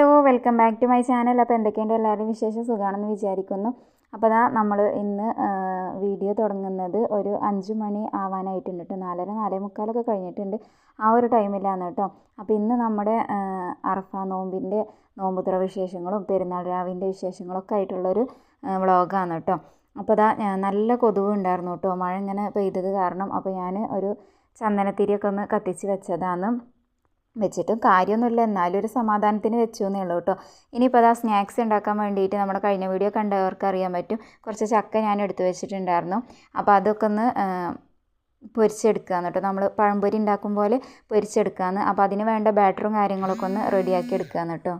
Hello welcome back to my channel അപ്പോൾ എന്തൊക്കെയുണ്ട് എല്ലാവരും വിശേഷം? സുഖമാണെന്ന് വിചാരിക്കുന്നു. അപ്പോൾ ദാ നമ്മൾ ഇന്ന് വീഡിയോ തുടങ്ങുന്നത് ഒരു അഞ്ച് മണി ആവാനായിട്ടുണ്ട് കേട്ടോ നാലര നാലേ മുക്കാലൊക്കെ കഴിഞ്ഞിട്ടുണ്ട്. ആ ഒരു ടൈമിലാണ് കേട്ടോ അപ്പോൾ ഇന്ന് നമ്മുടെ അറഫ നോമ്പിന്റെ നോമ്പുതുറ വിശേഷങ്ങളും പെരുന്നാൾ രാവിന്റെ വിശേഷങ്ങളൊക്കെ ആയിട്ടുള്ളൊരു വ്ളോഗാണ് കേട്ടോ അപ്പോൾ ദാ നല്ല കൊതുക് ഉണ്ടായിരുന്നു കേട്ടോ മഴ ഇങ്ങനെ പെയ്തത് കാരണം അപ്പോൾ ഞാൻ ഒരു ചന്ദനത്തിരിയൊക്കെ ഒന്ന് കത്തിച്ച് വെച്ചതാണ്. വെച്ചിട്ടും കാര്യമൊന്നുമില്ല. എന്നാലും ഒരു സമാധാനത്തിന് വെച്ചു എന്നേ ഉള്ളൂ കേട്ടോ. ഇനിയിപ്പോൾ അതാ സ്നാക്സ് ഉണ്ടാക്കാൻ വേണ്ടിയിട്ട് നമ്മുടെ കഴിഞ്ഞ വീഡിയോ കണ്ടവർക്ക് അറിയാൻ പറ്റും. കുറച്ച് ചക്ക ഞാൻ എടുത്തു വെച്ചിട്ടുണ്ടായിരുന്നു. അപ്പോൾ അതൊക്കെ ഒന്ന് പൊരിച്ചെടുക്കുകയെന്ന് കേട്ടോ. നമ്മൾ പഴംപൊരി ഉണ്ടാക്കും പോലെ പൊരിച്ചെടുക്കുകയെന്ന് അപ്പോൾ അതിന് വേണ്ട ബാറ്ററും കാര്യങ്ങളൊക്കെ ഒന്ന് റെഡിയാക്കി എടുക്കുകയെന്ന് കേട്ടോ.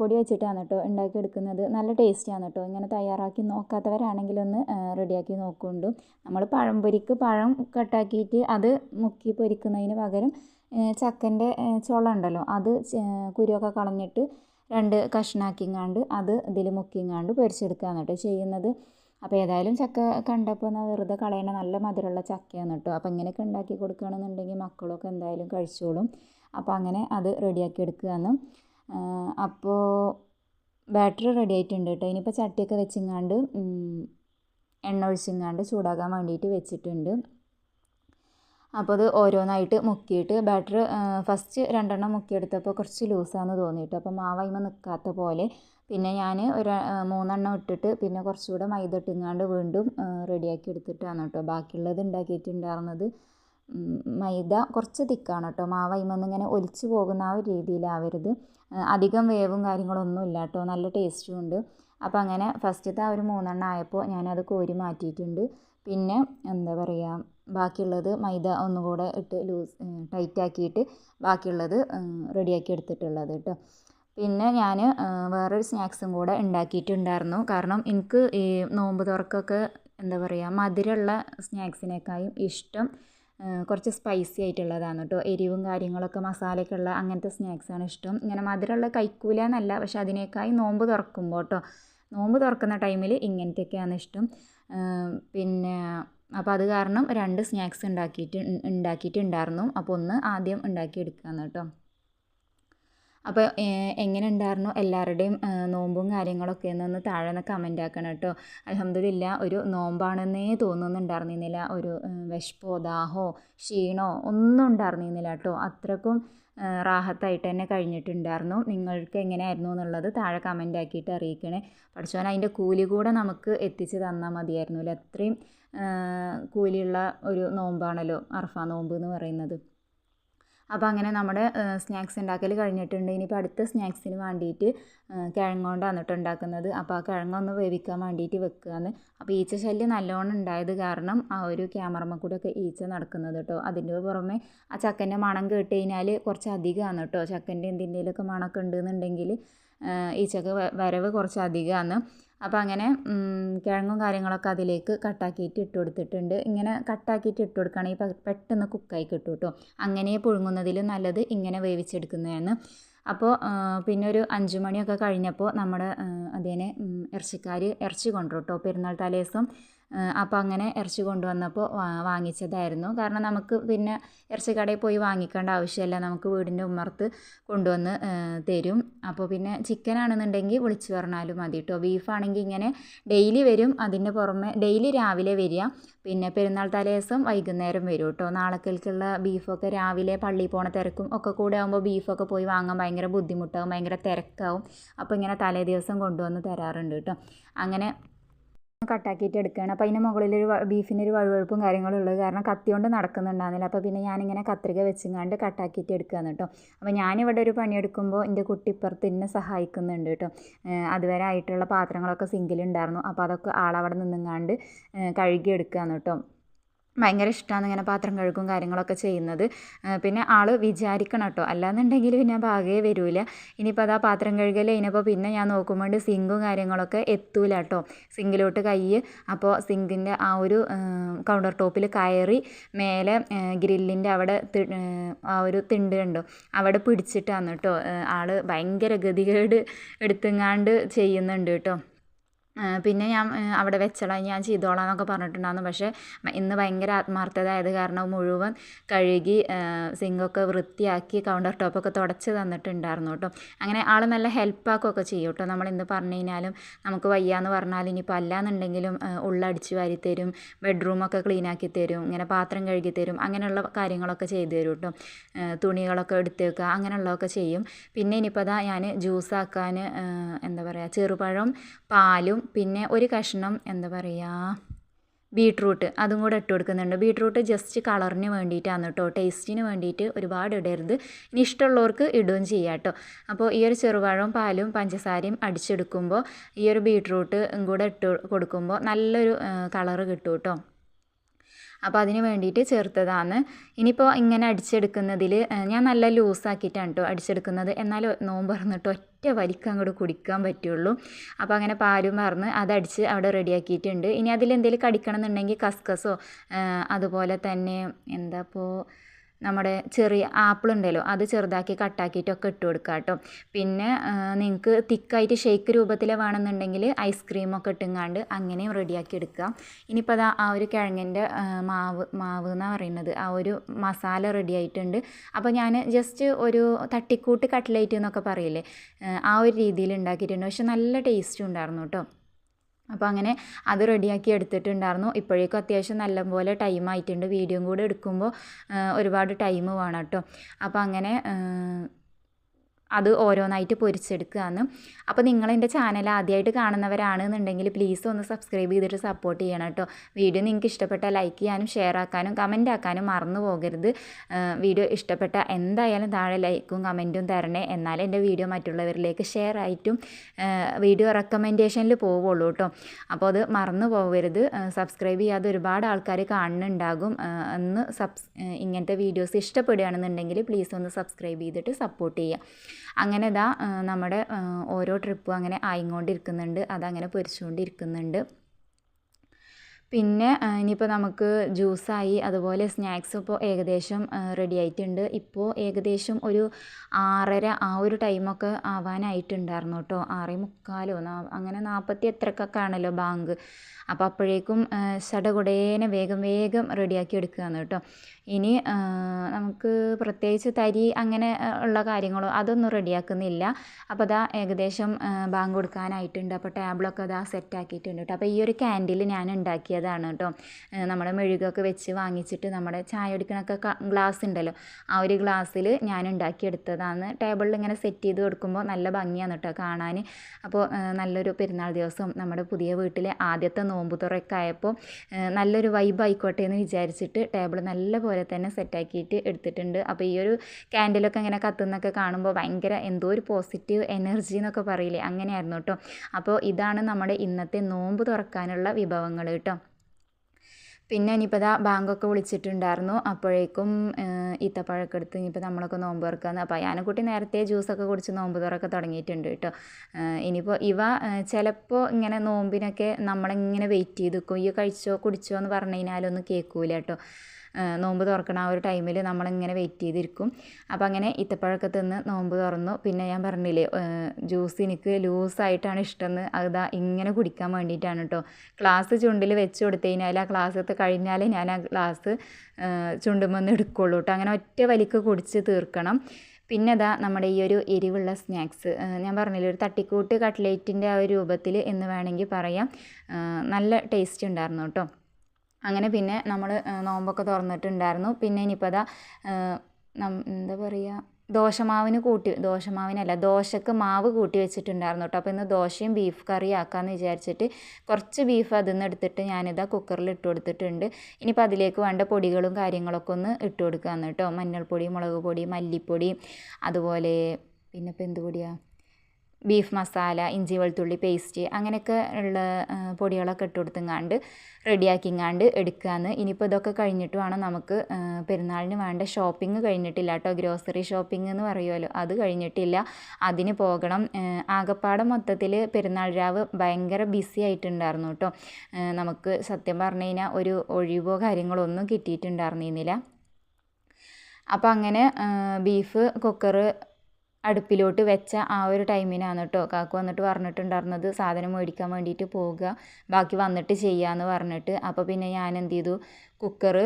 പൊടി വെച്ചിട്ടാണ് കേട്ടോ ഉണ്ടാക്കിയെടുക്കുന്നത്. നല്ല ടേസ്റ്റിയാണ് കേട്ടോ. ഇങ്ങനെ തയ്യാറാക്കി നോക്കാത്തവരാണെങ്കിൽ ഒന്ന് റെഡിയാക്കി നോക്കുന്നുണ്ട് നമ്മൾ പഴംപൊരിക്ക് പഴം കട്ടാക്കിയിട്ട് അത് മുക്കി പൊരിക്കുന്നതിന് പകരം ചക്കന്റെ ചുള ഉണ്ടല്ലോ അത് കുരുവൊക്കെ കളഞ്ഞിട്ട് രണ്ട് കഷ്ണാക്കിങ്ങാണ്ട് അത് ഇതിൽ മുക്കിങ്ങാണ്ട് പൊരിച്ചെടുക്കുകയാണ് കേട്ടോ ചെയ്യുന്നത്. അപ്പോൾ ഏതായാലും ചക്ക കണ്ടപ്പോൾ എന്നാൽ വെറുതെ കളയണ നല്ല മധുരമുള്ള ചക്കയാണ് കേട്ടോ. അപ്പോൾ ഇങ്ങനെയൊക്കെ ഉണ്ടാക്കി കൊടുക്കുകയാണെന്നുണ്ടെങ്കിൽ മക്കളൊക്കെ എന്തായാലും കഴിച്ചോളും. അപ്പോൾ അങ്ങനെ അത് റെഡിയാക്കി എടുക്കുകയാണ്. അപ്പോൾ ബാറ്ററി റെഡി ആയിട്ടുണ്ട് കേട്ടോ. ഇനിയിപ്പോൾ ചട്ടിയൊക്കെ വെച്ചിങ്ങാണ്ട് എണ്ണ ഒഴിച്ചിങ്ങാണ്ട് ചൂടാകാൻ വേണ്ടിയിട്ട് വെച്ചിട്ടുണ്ട്. അപ്പോൾ അത് ഓരോന്നായിട്ട് മുക്കിയിട്ട് ബാറ്റർ ഫസ്റ്റ് രണ്ടെണ്ണം മുക്കിയെടുത്തപ്പോൾ കുറച്ച് ലൂസാന്ന് തോന്നിയിട്ട്. അപ്പോൾ മാവൈമ നിൽക്കാത്ത പോലെ പിന്നെ ഞാൻ ഒരു മൂന്നെണ്ണം ഇട്ടിട്ട് പിന്നെ കുറച്ചുകൂടെ മൈദ ഇട്ടിങ്ങാണ്ട് വീണ്ടും റെഡിയാക്കി എടുത്തിട്ടാണ് കേട്ടോ. ബാക്കിയുള്ളത് ഉണ്ടാക്കിയിട്ടുണ്ടായിരുന്നത്. മൈദ കുറച്ച് തിക്കാണ് കേട്ടോ. മാവൈമെന്ന് ഇങ്ങനെ ഒലിച്ചു പോകുന്ന ആ ഒരു രീതിയിലാവരുത്. അധികം വേവും കാര്യങ്ങളൊന്നും ഇല്ല കേട്ടോ. നല്ല ടേസ്റ്റും ഉണ്ട്. അപ്പോൾ അങ്ങനെ ഫസ്റ്റത്തെ ആ ഒരു മൂന്നെണ്ണം ആയപ്പോൾ ഞാനത് കോരി മാറ്റിയിട്ടുണ്ട്. പിന്നെ എന്താ പറയുക ബാക്കിയുള്ളത് മൈദ ഒന്നുകൂടെ ഇട്ട് ലൂസ് ടൈറ്റാക്കിയിട്ട് ബാക്കിയുള്ളത് റെഡിയാക്കി എടുത്തിട്ടുള്ളത് കേട്ടോ. പിന്നെ ഞാൻ വേറൊരു സ്നാക്സും കൂടെ ഉണ്ടാക്കിയിട്ടുണ്ടായിരുന്നു. കാരണം എനിക്ക് ഈ നോമ്പ് തുറക്കൊക്കെ എന്താ പറയുക മധുരമുള്ള സ്നാക്സിനേക്കാളും ഇഷ്ടം കുറച്ച് സ്പൈസി ആയിട്ടുള്ളതാണ് കേട്ടോ. എരിവും കാര്യങ്ങളൊക്കെ മസാലയൊക്കെ ഉള്ള അങ്ങനത്തെ സ്നാക്സാണ് ഇഷ്ടം. ഇങ്ങനെ മധുരമുള്ള കഴിക്കൂല എന്നല്ല പക്ഷെ അതിനേക്കായി നോമ്പ് തുറക്കുമ്പോൾ കേട്ടോ നോമ്പ് തുറക്കുന്ന ടൈമിൽ ഇങ്ങനത്തെയൊക്കെയാണ് ഇഷ്ടം. പിന്നെ അപ്പോൾ അത് കാരണം രണ്ട് സ്നാക്സ് ഉണ്ടാക്കിയിട്ട് ഉണ്ടാക്കിയിട്ടുണ്ടായിരുന്നു അപ്പോൾ ഒന്ന് ആദ്യം ഉണ്ടാക്കിയെടുക്കുകയാണ് കേട്ടോ. അപ്പോൾ എങ്ങനെ ഉണ്ടായിരുന്നു എല്ലാവരുടെയും നോമ്പും കാര്യങ്ങളൊക്കെ എന്നൊന്ന് താഴെ നിന്ന് കമന്റ് ആക്കണം കേട്ടോ. അലഹമ്മദില്ല ഒരു നോമ്പാണെന്നേ തോന്നുന്നുണ്ടായിരുന്നില്ല. ഒരു വിശപ്പോ ദാഹോ ക്ഷീണോ ഒന്നും ഉണ്ടായിരുന്നില്ല കേട്ടോ. അത്രക്കും റാഹത്തായിട്ട് തന്നെ കഴിഞ്ഞിട്ടുണ്ടായിരുന്നു. നിങ്ങൾക്ക് എങ്ങനെയായിരുന്നു എന്നുള്ളത് താഴെ കമന്റ് ആക്കിയിട്ട് അറിയിക്കണേ. പഠിച്ചവൻ അതിന്റെ കൂലി കൂടെ നമുക്ക് എത്തിച്ച് തന്നാൽ മതിയായിരുന്നു അല്ലേ അത്രയും കൂലിയുള്ള ഒരു നോമ്പാണല്ലോ അർഫ നോമ്പ് എന്ന് പറയുന്നത്. അപ്പോൾ അങ്ങനെ നമ്മുടെ സ്നാക്സ് ഉണ്ടാക്കൽ കഴിഞ്ഞിട്ടുണ്ട്. ഇനിയിപ്പോൾ അടുത്ത സ്നാക്സിന് വേണ്ടിയിട്ട് കിഴങ്ങ് കൊണ്ടാണ് ഉണ്ടാക്കുന്നത്. അപ്പോൾ ആ കിഴങ്ങൊന്ന് വേവിക്കാൻ വേണ്ടിയിട്ട് വെക്കുകയാണ് അപ്പോൾ ഈച്ച ശല്യം നല്ലോണം ഉണ്ടായത് കാരണം ആ ഒരു ക്യാമറമ്മ ഒക്കെ ഈച്ച നടക്കുന്നത് കേട്ടോ. അതിന്റെ പുറമെ ആ ചക്കന്റെ മണം കേട്ട് കഴിഞ്ഞാൽ കുറച്ച് അധികമാണ് കേട്ടോ. ചക്കന്റെ എന്തിന്റെയിലൊക്കെ മണമൊക്കെ ഉണ്ടെന്നുണ്ടെങ്കിൽ ഈച്ചക്ക് വരവ് കുറച്ച് അധികമാണ് അപ്പോൾ അങ്ങനെ കിഴങ്ങും കാര്യങ്ങളൊക്കെ അതിലേക്ക് കട്ടാക്കിയിട്ട് ഇട്ട് കൊടുത്തിട്ടുണ്ട്. ഇങ്ങനെ കട്ടാക്കിയിട്ട് ഇട്ട് കൊടുക്കുകയാണെങ്കിൽ പെട്ടെന്ന് കുക്കായി കിട്ടും കേട്ടോ. അങ്ങനെ പുഴുങ്ങുന്നതിലും നല്ലത് ഇങ്ങനെ വേവിച്ചെടുക്കുന്നതാണ്. അപ്പോൾ പിന്നെ ഒരു അഞ്ച് മണിയൊക്കെ കഴിഞ്ഞപ്പോൾ നമ്മുടെ അതിനെ ഇറച്ചിക്കാർ ഇറച്ചി കൊണ്ടുവരും കേട്ടോ. പെരുന്നാൾ തലേദിവസം അപ്പോൾ അങ്ങനെ ഇറച്ചി കൊണ്ടുവന്നപ്പോൾ വാങ്ങിച്ചതായിരുന്നു. കാരണം നമുക്ക് പിന്നെ ഇറച്ചി കടയിൽ പോയി വാങ്ങിക്കേണ്ട ആവശ്യമില്ല. നമുക്ക് വീടിന്റെ ഉമ്മർത്ത് കൊണ്ടുവന്ന് തരും. അപ്പോൾ പിന്നെ ചിക്കൻ ആണെന്നുണ്ടെങ്കിൽ വിളിച്ചു പറഞ്ഞാലും മതി കേട്ടോ ബീഫാണെങ്കിൽ ഇങ്ങനെ ഡെയിലി വരും. അതിന്റെ പുറമെ ഡെയിലി രാവിലെ വരിക. പിന്നെ പെരുന്നാൾ തലേദിവസം വൈകുന്നേരം വരും കേട്ടോ നാളേക്കൽക്കുള്ള ബീഫൊക്കെ രാവിലെ പള്ളിയിൽ പോണ തിരക്കും ഒക്കെ കൂടെ ആകുമ്പോൾ ബീഫൊക്കെ പോയി വാങ്ങാൻ ഭയങ്കര ബുദ്ധിമുട്ടാവും ഭയങ്കര തിരക്കാവും. അപ്പോൾ ഇങ്ങനെ തലേ ദിവസം കൊണ്ടുവന്ന് തരാറുണ്ട് കേട്ടോ അങ്ങനെ കട്ടാക്കിയിട്ട് എടുക്കുകയാണ്. അപ്പോൾ അതിന്റെ മുകളിലൊരു ബീഫിന് ഒരു വഴുവഴുപ്പും കാര്യങ്ങളും ഉള്ളത് കാരണം കത്തി കൊണ്ട് നടക്കുന്നുണ്ടാകുന്നില്ല അപ്പോൾ പിന്നെ ഞാനിങ്ങനെ കത്രിക വെച്ചിങ്ങാണ്ട് കട്ടാക്കിയിട്ട് എടുക്കുകയാണ് കേട്ടോ. അപ്പോൾ ഞാനിവിടെ ഒരു പണിയെടുക്കുമ്പോൾ എന്റെ കുട്ടി ഇപ്പുറത്ത് എന്നെ സഹായിക്കുന്നുണ്ട് കേട്ടോ. അതുവരെ ആയിട്ടുള്ള പാത്രങ്ങളൊക്കെ സിങ്കിലുണ്ടായിരുന്നു. അപ്പോൾ അതൊക്കെ ആളവിടെ നിന്നുങ്ങാണ്ട് കഴുകി എടുക്കുകയാണ് കേട്ടോ. ഭയങ്കര ഇഷ്ടമാണ് ഇങ്ങനെ പാത്രം കഴുകും കാര്യങ്ങളൊക്കെ ചെയ്യുന്നത്. പിന്നെ ആൾ വിചാരിക്കണം കേട്ടോ. അല്ലാന്നുണ്ടെങ്കിൽ പിന്നെ ഭാഗേ വരില്ല ഇനിയിപ്പോൾ അതാ പാത്രം കഴുകൽ കഴിഞ്ഞപ്പോൾ പിന്നെ ഞാൻ നോക്കുമ്പോൾ സിങ്കും കാര്യങ്ങളൊക്കെ എത്തൂല കേട്ടോ. സിങ്കിലോട്ട് കൈ അപ്പോൾ സിങ്കിന്റെ ആ ഒരു കൗണ്ടർ ടോപ്പിൽ കയറി മേലെ ഗ്രില്ലിന്റെ അവിടെ ആ ഒരു തിണ്ട് കണ്ടോ? അവിടെ പിടിച്ചിട്ടാണ് കേട്ടോ ആൾ ഭയങ്കര ഗതികേട് എടുത്തുങ്ങാണ്ട് ചെയ്യുന്നുണ്ട് കേട്ടോ. പിന്നെ ഞാൻ അവിടെ വെച്ചോളാം ഞാൻ ചെയ്തോളാം എന്നൊക്കെ പറഞ്ഞിട്ടുണ്ടായിരുന്നു. പക്ഷേ ഇന്ന് ഭയങ്കര ആത്മാർത്ഥത ആയത് കാരണം മുഴുവൻ കഴുകി സിങ്കൊക്കെ വൃത്തിയാക്കി കൗണ്ടർ ടോപ്പൊക്കെ തുടച്ച് തന്നിട്ടുണ്ടായിരുന്നു കേട്ടോ. അങ്ങനെ ആൾ നല്ല ഹെൽപ്പാക്കുകയൊക്കെ ചെയ്യും കേട്ടോ. നമ്മൾ ഇന്ന് പറഞ്ഞു കഴിഞ്ഞാലും നമുക്ക് വയ്യാന്ന് പറഞ്ഞാൽ ഇനിയിപ്പോൾ അല്ലാന്നുണ്ടെങ്കിലും ഉള്ളടിച്ച് വാരി ബെഡ്റൂമൊക്കെ ക്ലീൻ ആക്കി തരും ഇങ്ങനെ പാത്രം കഴുകി തരും അങ്ങനെയുള്ള കാര്യങ്ങളൊക്കെ ചെയ്തു തരും കേട്ടോ. തുണികളൊക്കെ എടുത്ത് വെക്കുക അങ്ങനെയുള്ളതൊക്കെ ചെയ്യും. പിന്നെ ഇനിയിപ്പോൾ അതാ ഞാൻ ജ്യൂസാക്കാൻ എന്താ പറയുക ചെറുപഴം പാലും പിന്നെ ഒരു കഷ്ണം എന്താ പറയുക ബീട്രൂട്ട് അതും കൂടെ ഇട്ട് കൊടുക്കുന്നുണ്ട്. ബീട്രൂട്ട് ജസ്റ്റ് കളറിന് വേണ്ടിയിട്ടാണ് കേട്ടോ ടേസ്റ്റിന് വേണ്ടിയിട്ട് ഒരുപാട് ഇടരുത്. ഇനി ഇഷ്ടമുള്ളവർക്ക് ഇടുകയും ചെയ്യാം കേട്ടോ അപ്പോൾ ഈ ഒരു ചെറുപഴവും പാലും പഞ്ചസാരയും അടിച്ചെടുക്കുമ്പോൾ ഈ ഒരു ബീട്രൂട്ട് കൂടെ ഇട്ട് കൊടുക്കുമ്പോൾ നല്ലൊരു കളറ് കിട്ടും കേട്ടോ അപ്പോൾ അതിന് വേണ്ടിയിട്ട് ചേർത്തതാണ്. ഇനിയിപ്പോൾ ഇങ്ങനെ അടിച്ചെടുക്കുന്നതിൽ ഞാൻ നല്ല ലൂസാക്കിയിട്ടാണ് കേട്ടോ അടിച്ചെടുക്കുന്നത്. എന്നാൽ നോമ്പ് പറഞ്ഞിട്ട് ഒറ്റ വലിക്ക് അങ്ങോട്ട് കുടിക്കാൻ പറ്റുള്ളൂ. അപ്പോൾ അങ്ങനെ പാലും മറന്ന് അതടിച്ച് അവിടെ റെഡിയാക്കിയിട്ടുണ്ട്. ഇനി അതിൽ എന്തെങ്കിലും കടിക്കണം എന്നുണ്ടെങ്കിൽ കസ്കസോ അതുപോലെ തന്നെ എന്താ ഇപ്പോൾ നമ്മുടെ ചെറിയ ആപ്പിൾ ഉണ്ടല്ലോ അത് ചെറുതാക്കി കട്ടാക്കിയിട്ടൊക്കെ ഇട്ട് കൊടുക്കുക കേട്ടോ. പിന്നെ നിങ്ങൾക്ക് തിക്കായിട്ട് ഷേക്ക് രൂപത്തിൽ വേണമെന്നുണ്ടെങ്കിൽ ഐസ്ക്രീമൊക്കെ ഇട്ടുങ്ങാണ്ട് അങ്ങനെയും റെഡിയാക്കി എടുക്കുക. ഇനിയിപ്പോൾ അതാ ആ ഒരു കിഴങ്ങിന്റെ മാവ് മാവ് എന്നാണ് പറയുന്നത് ആ ഒരു മസാല റെഡി ആയിട്ടുണ്ട്. അപ്പോൾ ഞാൻ ജസ്റ്റ് ഒരു തട്ടിക്കൂട്ട് കട്ട്ലേറ്റ് എന്നൊക്കെ പറയില്ലേ ആ ഒരു രീതിയിൽ ഉണ്ടാക്കിയിട്ടുണ്ട്. പക്ഷെ നല്ല ടേസ്റ്റും ഉണ്ടായിരുന്നു കേട്ടോ. അപ്പോൾ അങ്ങനെ അത് റെഡിയാക്കി എടുത്തിട്ടുണ്ടായിരുന്നു. ഇപ്പോഴേക്കും അത്യാവശ്യം നല്ലപോലെ ടൈം ആയിട്ടുണ്ട്. വീഡിയോയും കൂടെ എടുക്കുമ്പോൾ ഒരുപാട് ടൈം വേണം കേട്ടോ അപ്പോൾ അങ്ങനെ അത് ഓരോന്നായിട്ട് പൊരിച്ചെടുക്കുകയാണ് അപ്പോൾ നിങ്ങൾ എന്റെ ചാനൽ ആദ്യമായിട്ട് കാണുന്നവരാണെന്നുണ്ടെങ്കിൽ പ്ലീസ് ഒന്ന് സബ്സ്ക്രൈബ് ചെയ്തിട്ട് സപ്പോർട്ട് ചെയ്യണം കേട്ടോ. വീഡിയോ നിങ്ങൾക്ക് ഇഷ്ടപ്പെട്ട ലൈക്ക് ചെയ്യാനും ഷെയർ ആക്കാനും കമന്റ് ആക്കാനും മറന്നു പോകരുത്. വീഡിയോ ഇഷ്ടപ്പെട്ട എന്തായാലും താഴെ ലൈക്കും കമന്റും തരണേ. എന്നാലേ എന്റെ വീഡിയോ മറ്റുള്ളവരിലേക്ക് ഷെയർ ആയിട്ടും വീഡിയോ റെക്കമെൻഡേഷനിൽ പോവുള്ളൂ കേട്ടോ. അപ്പോൾ അത് മറന്നു പോകരുത്. സബ്സ്ക്രൈബ് ചെയ്യാതെ ഒരുപാട് ആൾക്കാർ കാണുന്നുണ്ടാകും. ഒന്ന് സബ്സ് ഇങ്ങനത്തെ വീഡിയോസ് ഇഷ്ടപ്പെടുകയാണെന്നുണ്ടെങ്കിൽ പ്ലീസ് ഒന്ന് സബ്സ്ക്രൈബ് ചെയ്തിട്ട് സപ്പോർട്ട് ചെയ്യുക അങ്ങനെ ഇതാ നമ്മുടെ ഓരോ ട്രിപ്പും അങ്ങനെ ആയിക്കൊണ്ടിരിക്കുന്നുണ്ട് അതങ്ങനെ പൊരിച്ചുകൊണ്ടിരിക്കുന്നുണ്ട്. പിന്നെ ഇനിയിപ്പോൾ നമുക്ക് ജ്യൂസായി അതുപോലെ സ്നാക്സ് ഇപ്പോൾ ഏകദേശം റെഡി ആയിട്ടുണ്ട്. ഇപ്പോൾ ഏകദേശം ഒരു ആറര ആ ഒരു ടൈമൊക്കെ ആവാനായിട്ടുണ്ടായിരുന്നു കേട്ടോ. ആറേ മുക്കാലോ അങ്ങനെ നാൽപ്പത്തി എത്രക്കൊക്കെ ആണല്ലോ ബാങ്ക്. അപ്പോൾ അപ്പോഴേക്കും ശടകുടേനെ വേഗം വേഗം റെഡിയാക്കി എടുക്കുകയാണ് കേട്ടോ. ഇനി നമുക്ക് പ്രത്യേകിച്ച് തരി അങ്ങനെ ഉള്ള കാര്യങ്ങളോ അതൊന്നും റെഡിയാക്കുന്നില്ല അപ്പോൾ അതാ ഏകദേശം ബാങ്ക് കൊടുക്കാനായിട്ടുണ്ട്. അപ്പോൾ ടേബിളൊക്കെ അതാ സെറ്റ് ആക്കിയിട്ടുണ്ട് കേട്ടോ. അപ്പോൾ ഈ ഒരു ക്യാൻഡിൽ ഞാൻ ഉണ്ടാക്കിയതാണ് കേട്ടോ. നമ്മുടെ മെഴുകൊക്കെ വെച്ച് വാങ്ങിച്ചിട്ട് നമ്മുടെ ചായ കുടിക്കണൊക്കെ ഗ്ലാസ് ഉണ്ടല്ലോ. ആ ഒരു ഗ്ലാസ്സിൽ ഞാൻ ഉണ്ടാക്കിയെടുത്തതാണ്. ടേബിളിൽ ഇങ്ങനെ സെറ്റ് ചെയ്ത് കൊടുക്കുമ്പോൾ നല്ല ഭംഗിയാണ് കേട്ടോ കാണാൻ അപ്പോൾ നല്ലൊരു പെരുന്നാൾ ദിവസം നമ്മുടെ പുതിയ വീട്ടിലെ ആദ്യത്തെ നോമ്പ് തുറയൊക്കെ ആയപ്പോൾ നല്ലൊരു വൈബ് ആയിക്കോട്ടെ എന്ന് വിചാരിച്ചിട്ട് ടേബിൾ നല്ല പോലെ തന്നെ സെറ്റാക്കിയിട്ട് എടുത്തിട്ടുണ്ട്. അപ്പോൾ ഈ ഒരു ക്യാൻഡിലൊക്കെ ഇങ്ങനെ കത്തുന്നൊക്കെ കാണുമ്പോൾ ഭയങ്കര എന്തോ ഒരു പോസിറ്റീവ് എനർജി എന്നൊക്കെ പറയില്ലേ? അങ്ങനെയായിരുന്നു കേട്ടോ. അപ്പോൾ ഇതാണ് നമ്മുടെ ഇന്നത്തെ നോമ്പ് തുറക്കാനുള്ള വിഭവങ്ങൾ കേട്ടോ. പിന്നെ ഇനിയിപ്പോൾ ഇതാ ബാങ്കൊക്കെ വിളിച്ചിട്ടുണ്ടായിരുന്നു. അപ്പോഴേക്കും ഈത്തപ്പഴമൊക്കെ എടുത്ത് ഇനിയിപ്പോൾ നമ്മളൊക്കെ നോമ്പ് തുറക്കാന്ന്. അപ്പോൾ അയാനെക്കുട്ടി നേരത്തെ ജ്യൂസൊക്കെ കുടിച്ച് നോമ്പ് തുറക്കെ തുടങ്ങിയിട്ടുണ്ട് കേട്ടോ. ഇനിയിപ്പോൾ ഇവ ചിലപ്പോൾ ഇങ്ങനെ നോമ്പിനൊക്കെ നമ്മളിങ്ങനെ വെയിറ്റ് ചെയ്ത് നിൽക്കും ഈ കഴിച്ചോ കുടിച്ചോ എന്ന് പറഞ്ഞു കഴിഞ്ഞാലൊന്നും കേൾക്കൂല കേട്ടോ. നോമ്പ് തുറക്കണ ആ ഒരു ടൈമിൽ നമ്മളിങ്ങനെ വെയിറ്റ് ചെയ്തിരിക്കും. അപ്പോൾ അങ്ങനെ ഇത്തപ്പഴമൊക്കെ തിന്ന് നോമ്പ് തുറന്നു. പിന്നെ ഞാൻ പറഞ്ഞില്ലേ ജ്യൂസ് എനിക്ക് ലൂസായിട്ടാണ് ഇഷ്ടമെന്ന് അതാ ഇങ്ങനെ കുടിക്കാൻ വേണ്ടിയിട്ടാണ് കേട്ടോ ക്ലാസ് ചുണ്ടിൽ വെച്ച് കൊടുത്തു കഴിഞ്ഞാൽ ആ ക്ലാസ് കഴിഞ്ഞാലേ ഞാൻ ആ ഗ്ലാസ് ചുണ്ടുമെന്ന് എടുക്കുള്ളൂ കേട്ടോ അങ്ങനെ ഒറ്റ വലിക്ക് കുടിച്ച് തീർക്കണം. പിന്നെ അതാ നമ്മുടെ ഈ ഒരു എരിവുള്ള സ്നാക്സ് ഞാൻ പറഞ്ഞില്ലേ ഒരു തട്ടിക്കൂട്ട് കട്ട്ലേറ്റിന്റെ ആ ഒരു രൂപത്തിൽ എന്ന് വേണമെങ്കിൽ പറയാം. നല്ല ടേസ്റ്റ് ഉണ്ടായിരുന്നു കേട്ടോ അങ്ങനെ പിന്നെ നമ്മൾ നോമ്പൊക്കെ തുറന്നിട്ടുണ്ടായിരുന്നു. പിന്നെ ഇനിയിപ്പോൾ അതാ എന്താ പറയുക ദോശമാവിന് കൂട്ടി ദോശമാവിനല്ല ദോശക്ക് മാവ് കൂട്ടി വെച്ചിട്ടുണ്ടായിരുന്നു കേട്ടോ അപ്പോൾ ഇന്ന് ദോശയും ബീഫ് കറി ആക്കാമെന്ന് വിചാരിച്ചിട്ട് കുറച്ച് ബീഫ് അതിൽ നിന്ന് എടുത്തിട്ട് ഞാനിതാ കുക്കറിൽ ഇട്ട് കൊടുത്തിട്ടുണ്ട്. ഇനിയിപ്പോൾ അതിലേക്ക് വേണ്ട പൊടികളും കാര്യങ്ങളൊക്കെ ഒന്ന് ഇട്ട് കൊടുക്കാമെന്ന് കേട്ടോ മഞ്ഞൾപ്പൊടി മുളക് പൊടി മല്ലിപ്പൊടി അതുപോലെ പിന്നെ ഇപ്പോൾ എന്ത് പൊടിയാണ് ബീഫ് മസാല ഇഞ്ചി വെളുത്തുള്ളി പേസ്റ്റ് അങ്ങനെയൊക്കെ ഉള്ള പൊടികളൊക്കെ ഇട്ട് കൊടുത്തുങ്ങാണ്ട് റെഡിയാക്കിങ്ങാണ്ട് എടുക്കുകയെന്ന് ഇനിയിപ്പോൾ ഇതൊക്കെ കഴിഞ്ഞിട്ട് വേണം നമുക്ക് പെരുന്നാളിന് വേണ്ട ഷോപ്പിംഗ് കഴിഞ്ഞിട്ടില്ല കേട്ടോ. ഗ്രോസറി ഷോപ്പിംഗ് എന്ന് പറയുമല്ലോ അത് കഴിഞ്ഞിട്ടില്ല. അതിന് പോകണം. ആകപ്പാടെ മൊത്തത്തിൽ പെരുന്നാൾ രാവ് ഭയങ്കര ബിസി ആയിട്ടുണ്ടായിരുന്നു കേട്ടോ. നമുക്ക് സത്യം പറഞ്ഞു കഴിഞ്ഞാൽ ഒരു ഒഴിവോ കാര്യങ്ങളോ ഒന്നും കിട്ടിയിട്ടുണ്ടായിരുന്നില്ല. അപ്പോൾ അങ്ങനെ ബീഫ് കുക്കറ് അടുപ്പിലോട്ട് വെച്ച ആ ഒരു ടൈമിനാണ് കേട്ടോ കാക്കു വന്നിട്ട് പറഞ്ഞിട്ടുണ്ടായിരുന്നത് സാധനം മേടിക്കാൻ വേണ്ടിയിട്ട് പോവുക ബാക്കി വന്നിട്ട് ചെയ്യാമെന്ന് പറഞ്ഞിട്ട്. അപ്പോൾ പിന്നെ ഞാൻ എന്ത് ചെയ്തു കുക്കർ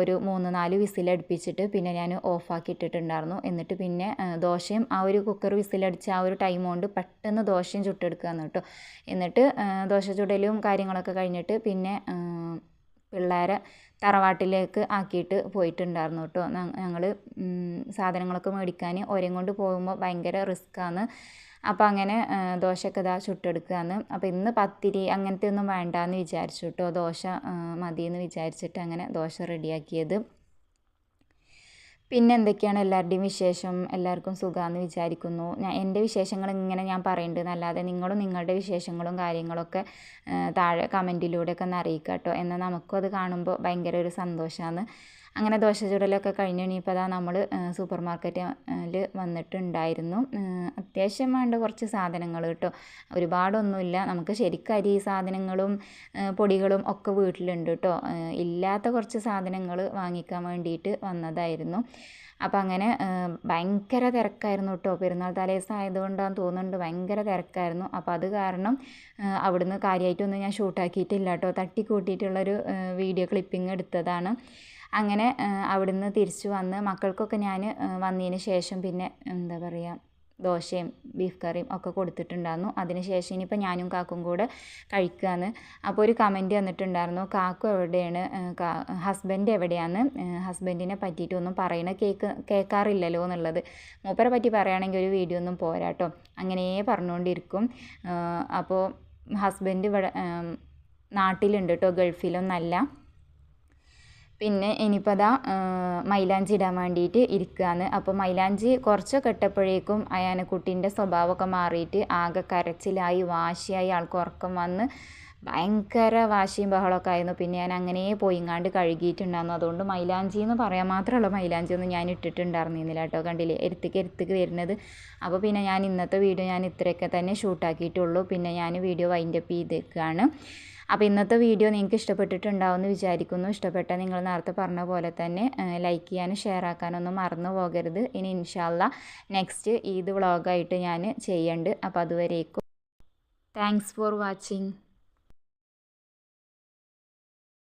ഒരു മൂന്ന് നാല് വിസിലടുപ്പിച്ചിട്ട് പിന്നെ ഞാൻ ഓഫാക്കി ഇട്ടിട്ടുണ്ടായിരുന്നു. എന്നിട്ട് പിന്നെ ദോശയും ആ ഒരു കുക്കർ വിസിലടിച്ച ആ ഒരു ടൈം കൊണ്ട് പെട്ടെന്ന് ദോശയും ചുട്ടെടുക്കുകയെന്ന് കേട്ടോ എന്നിട്ട് ദോശ ചുടലും കാര്യങ്ങളൊക്കെ കഴിഞ്ഞിട്ട് പിന്നെ പിള്ളേരെ തറവാട്ടിലേക്ക് ആക്കിയിട്ട് പോയിട്ടുണ്ടായിരുന്നു കേട്ടോ. ഞങ്ങൾ സാധനങ്ങളൊക്കെ മേടിക്കാൻ ഒരേം കൊണ്ട് പോകുമ്പോൾ ഭയങ്കര റിസ്ക്കാണ് അപ്പോൾ അങ്ങനെ ദോശയൊക്കെ ഇതാ ചുട്ടെടുക്കുകയാണ് അപ്പോൾ ഇന്ന് പത്തിരി അങ്ങനത്തെ ഒന്നും വേണ്ടാന്ന് വിചാരിച്ചു കേട്ടോ. ദോശ മതിയെന്ന് വിചാരിച്ചിട്ട് അങ്ങനെ ദോശ റെഡിയാക്കിയത്. പിന്നെ എന്തൊക്കെയാണ് എല്ലാവരുടെയും വിശേഷം? എല്ലാവർക്കും സുഖമാണെന്ന് വിചാരിക്കുന്നു. ഞാൻ എന്റെ വിശേഷങ്ങൾ ഇങ്ങനെ ഞാൻ പറയുന്നുണ്ട് അല്ലാതെ നിങ്ങളും നിങ്ങളുടെ വിശേഷങ്ങളും കാര്യങ്ങളൊക്കെ താഴെ കമന്റിലൂടെയൊക്കെ ഒന്ന് അറിയിക്കുക കേട്ടോ എന്നാൽ നമുക്കും അത് കാണുമ്പോൾ ഭയങ്കര ഒരു സന്തോഷമാണ് അങ്ങനെ ദോശ ചുടലൊക്കെ കഴിഞ്ഞു ഇനിയിപ്പോൾ അതാ നമ്മൾ സൂപ്പർ മാർക്കറ്റിൽ വന്നിട്ടുണ്ടായിരുന്നു. അത്യാവശ്യം വേണ്ട കുറച്ച് സാധനങ്ങൾ കേട്ടോ. ഒരുപാടൊന്നുമില്ല. നമുക്ക് ശരിക്കും അരി സാധനങ്ങളും പൊടികളും ഒക്കെ വീട്ടിലുണ്ട് കേട്ടോ. ഇല്ലാത്ത കുറച്ച് സാധനങ്ങൾ വാങ്ങിക്കാൻ വേണ്ടിയിട്ട് വന്നതായിരുന്നു. അപ്പോൾ അങ്ങനെ ഭയങ്കര തിരക്കായിരുന്നു കേട്ടോ. പെരുന്നാൾ തലേസം ആയതുകൊണ്ടാണ് തോന്നുന്നുണ്ട് ഭയങ്കര തിരക്കായിരുന്നു. അപ്പോൾ അത് കാരണം അവിടുന്ന് കാര്യമായിട്ടൊന്നും ഞാൻ ഷൂട്ടാക്കിയിട്ടില്ല കേട്ടോ. തട്ടിക്കൂട്ടിയിട്ടുള്ളൊരു വീഡിയോ ക്ലിപ്പിംഗ് എടുത്തതാണ്. അങ്ങനെ അവിടുന്ന് തിരിച്ചു വന്ന് മക്കൾക്കൊക്കെ ഞാൻ വന്നതിന് ശേഷം പിന്നെ എന്താ പറയുക ദോശയും ബീഫ് കറിയും ഒക്കെ കൊടുത്തിട്ടുണ്ടായിരുന്നു. അതിന് ശേഷം ഇനിയിപ്പോൾ ഞാനും കാക്കും കൂടെ കഴിക്കുകയാണ് അപ്പോൾ ഒരു കമന്റ് വന്നിട്ടുണ്ടായിരുന്നു കാക്കു എവിടെയാണ്? ഹസ്ബൻഡ് എവിടെയാണ് ഹസ്ബൻഡിനെ പറ്റിയിട്ടൊന്നും പറയണ കേക്ക് കേൾക്കാറില്ലല്ലോ എന്നുള്ളത്. മൂപ്പരെ പറ്റി പറയുകയാണെങ്കിൽ ഒരു വീഡിയോ ഒന്നും പോരാട്ടോ. അങ്ങനെ പറഞ്ഞുകൊണ്ടിരിക്കും അപ്പോൾ ഹസ്ബൻഡ് ഇവിടെ നാട്ടിലുണ്ട് കേട്ടോ ഗൾഫിലൊന്നല്ല. പിന്നെ ഇനിയിപ്പോൾ അതാ മൈലാഞ്ചി ഇടാൻ വേണ്ടിയിട്ട് ഇരിക്കുകയാണ് അപ്പോൾ മൈലാഞ്ചി കുറച്ചൊക്കെ ഇട്ടപ്പോഴേക്കും അയാനക്കുട്ടീന്റെ സ്വഭാവമൊക്കെ മാറിയിട്ട് ആകെ കരച്ചിലായി വാശിയായി ആൾക്ക് ഉറക്കം വന്ന് ഭയങ്കര വാശിയും ബഹളമൊക്കെ ആയിരുന്നു. പിന്നെ ഞാൻ അങ്ങനെ പോയിങ്ങാണ്ട് കഴുകിയിട്ടുണ്ടായിരുന്നു. അതുകൊണ്ട് മൈലാഞ്ചി എന്ന് പറയാൻ മാത്രമുള്ള മൈലാഞ്ചി ഒന്നും ഞാൻ ഇട്ടിട്ടുണ്ടായിരുന്നില്ല കേട്ടോ. കണ്ടില്ലേ? എരുത്തിക്ക് എരുത്തിക്ക് വരുന്നത്. അപ്പോൾ പിന്നെ ഞാൻ ഇന്നത്തെ വീഡിയോ ഞാൻ ഇത്രയൊക്കെ തന്നെ ഷൂട്ടാക്കിയിട്ടുള്ളൂ. പിന്നെ ഞാൻ വീഡിയോ വൈൻഡപ്പ് ചെയ്തേക്കാണ്. അപ്പോൾ ഇന്നത്തെ വീഡിയോ നിങ്ങൾക്ക് ഇഷ്ടപ്പെട്ടിട്ടുണ്ടാവുമെന്ന് വിചാരിക്കുന്നു. ഇഷ്ടപ്പെട്ടാൽ നിങ്ങൾ നേരത്തെ പറഞ്ഞ പോലെ തന്നെ ലൈക്ക് ചെയ്യാനും ഷെയർ ആക്കാനൊന്നും മറന്നു പോകരുത്. ഇനി ഇൻഷാല്ല നെക്സ്റ്റ് ഈദ് വ്ളോഗായിട്ട് ഞാൻ ചെയ്യുന്നുണ്ട് അപ്പോൾ അതുവരേക്കും. Thanks for watching